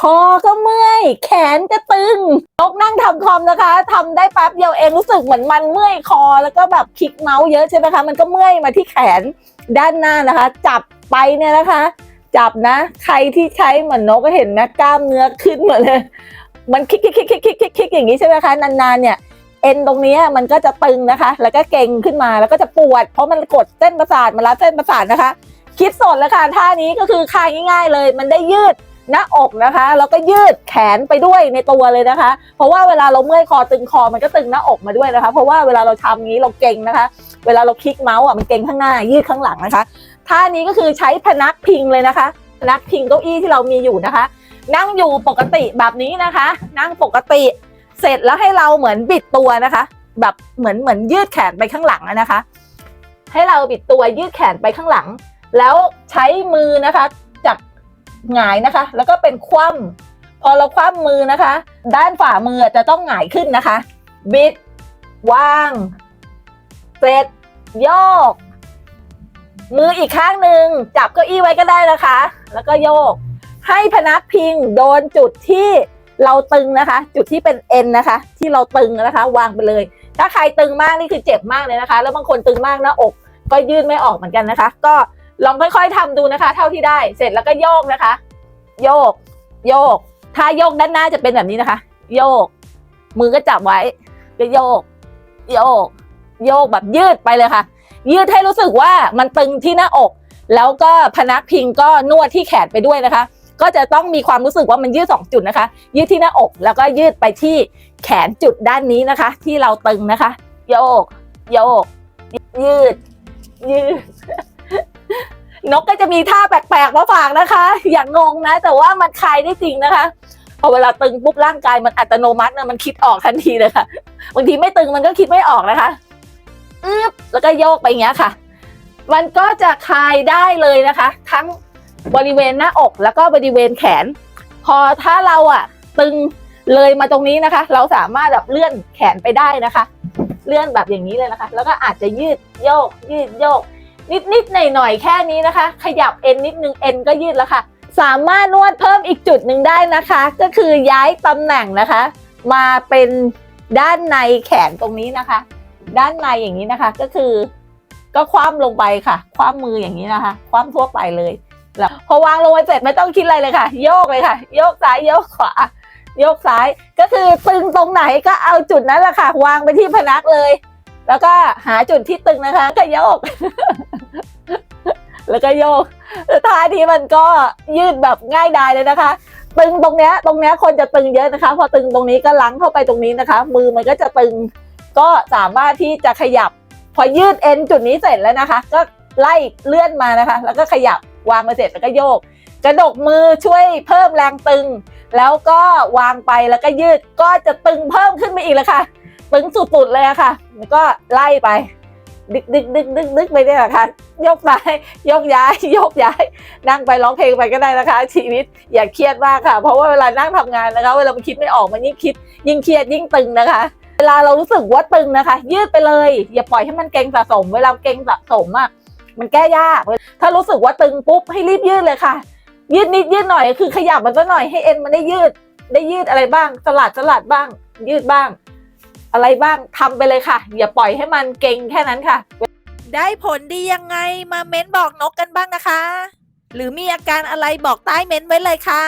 คอก็เมื่อย แขนก็ตึงนกนั่งทำคอมนะคะทำได้แป๊บเดียวเองรู้สึกเหมือนมันเมื่อยคอแล้วก็แบบคลิกเมาส์เยอะใช่ไหมคะมันก็เมื่อยมาที่แขนด้านหน้านะคะ จับไปเนี่ยนะคะ จับนะ ใครที่ใช้เหมือนนกก็เห็นนะกล้ามเนื้อขึ้นหมดเลย มันคลิกคลิกคลิกคลิกคลิกคลิกอย่างนี้ใช่ไหมคะนานๆเนี่ยเอ็นตรงนี้มันก็จะตึงนะคะ แล้วก็เก่งขึ้นมาแล้วก็จะปวด เพราะมันกดเส้นประสาทมันรับเส้นประสาทนะคะ คิดสดแล้วค่ะท่านี้ก็คือคลายง่าย ๆ เลย มันได้ยืด หน้าอกนะคะ แล้วก็ยืดแขนไปด้วยในตัวเลยนะคะ เพราะว่าเวลาเราเมื่อยคอตึงคอมันก็ตึงหน้าอกมาด้วยนะคะ เพราะว่าเวลาเราทำงี้เราเก่งนะคะ เวลาเราคลิกเมาส์อะมันเก่งข้างหน้า ยืดข้างหลังนะคะท่านี้ก็คือใช้พนักพิงเลยนะคะพนักพิงเก้าอี้ที่เรามีอยู่นะคะ นั่งอยู่ปกติแบบนี้นะคะ นั่งปกติเสร็จแล้วให้เราเหมือนบิดตัวนะคะ แบบเหมือนเหมือนยืดแขนไปข้างหลังนะคะ ให้เราบิดตัวยืดแขนไปข้างหลัง แล้วใช้มือนะคะ หงายนะคะ แล้วก็เป็นคว่ำพอเราคว่ำมือนะคะ ด้านฝ่ามือจะต้องหงายขึ้นนะคะ บิดวางเสร็จโยก มืออีกข้างหนึ่งจับเก้าอี้ไว้ก็ได้นะคะ แล้วก็โยก ให้พนักพิงโดนจุดที่เราตึงนะคะ จุดที่เป็นเอ็นนะคะ ที่เราตึงนะคะ วางไปเลย ถ้าใครตึงมากนี่คือเจ็บมากเลยนะคะ แล้วบางคนตึงมากหน้าอก ก็ยืดไม่ออกเหมือนกันนะคะ ก็ ลองค่อยๆทำดูนะคะ เท่าที่ได้ เสร็จแล้วก็โยกนะคะ โยก โยก ถ้าโยกด้านหน้าจะเป็นแบบนี้นะคะ โยก มือก็จับไว้ก็โยก โยก โยกแบบยืดไปเลยค่ะ ยืดให้รู้สึกว่ามันตึงที่หน้าอก แล้วก็พนักพิงก็นวดที่แขนไปด้วยนะคะ ก็จะต้องมีความรู้สึกว่ามันยืดสองจุดนะคะ ยืดที่หน้าอกแล้วก็ยืดไปที่แขนจุดด้านนี้นะคะ ที่เราตึงนะคะ โยก โยก ยืด ยืด นกก็จะมีท่าแปลกๆมาฝากนะคะ อย่างงงนะ แต่ว่ามันคลายได้จริงนะคะพอเวลาตึงปุ๊บร่างกายมันอัตโนมัตินะมันคิดออกทันทีเลยค่ะบางทีไม่ตึงมันก็คิดไม่ออกนะคะอึ๊บแล้วก็โยกไปอย่างเงี้ยค่ะ มันก็จะคลายได้เลยนะคะ ทั้งบริเวณหน้าอกแล้วก็บริเวณแขน พอถ้าเราอะ ตึงเลยมาตรงนี้นะคะ เราสามารถแบบเลื่อนแขนไปได้นะคะ เลื่อนแบบอย่างนี้เลยนะคะ แล้วก็อาจจะยืดโยกยืดโยก นิดนิดหน่อยหน่อยๆแค่นี้นะคะ ขยับเอ็นนิดนึงเอ็นก็ยืดแล้วค่ะ สามารถนวดเพิ่มอีกจุดหนึ่งได้นะคะ ก็คือย้ายตำแหน่งนะคะ มาเป็นด้านในแขนตรงนี้นะคะ ด้านในอย่างนี้นะคะก็คือ ก็คว่ำลงไปค่ะ คว่ำมืออย่างนี้นะคะ คว่ำทั่วไปเลยแล้วพอวางลงไปเสร็จไม่ต้องคิดอะไรเลยค่ะ โยกเลยค่ะ โยกซ้ายโยกขวาโยกซ้ายก็คือตึงตรงไหนก็เอาจุดนั้นแหละค่ะ วางไปที่พนักเลย แล้วก็หาจุดที่ตึงนะคะก็โยก แล้วก็โยกท่านี้มันก็ยืดแบบง่ายดายเลยนะคะ ตึงตรงเนี้ยตรงเนี้ยคนจะตึงเยอะนะคะ พอตึงตรงนี้ก็ลังเข้าไปตรงนี้นะคะ มือมันก็จะตึง ก็สามารถที่จะขยับ พอยืดเอ็นจุดนี้เสร็จแล้วนะคะ ก็ไล่เลื่อนมานะคะ แล้วก็ขยับวางมาเสร็จแล้วก็โยก กระดกมือช่วยเพิ่มแรงตึง แล้วก็วางไปแล้วก็ยืดก็จะตึงเพิ่มขึ้นไปอีกแล้วค่ะ ตึงสุดๆเลยะค่ะแล้วก็ไล่ไป ดึกดึกดึกดึกดึกไปเนี่ยแหละค่ะยกซ้ายกย้าย ยกย้าย นั่งไปร้องเพลงไปก็ได้นะคะ ชีวิตอย่าเครียดมากค่ะ เพราะว่าเวลานั่งทำงานนะคะ เวลามันคิดไม่ออกมันยิ่งคิด ยิ่งเครียดยิ่งตึงนะคะ เวลาเรารู้สึกว่าตึงนะคะ ยืดไปเลย อย่าปล่อยให้มันเกร็งสะสม เวลาเกร็งสะสมอะมันแก้ยาก ถ้ารู้สึกว่าตึงปุ๊บให้รีบยืดเลยค่ะ ยืดนิดยืดหน่อยคือขยับมันซะหน่อยให้เอ็นมันได้ยืด ได้ยืดอะไรบ้าง สลัดสลัดบ้าง ยืดบ้าง อะไรบ้างทำไปเลยค่ะ อย่าปล่อยให้มันเก่งแค่นั้นค่ะ ได้ผลดียังไงมาเม้นบอกนกกันบ้างนะคะ หรือมีอาการอะไรบอกใต้เม้นไว้เลยค่ะ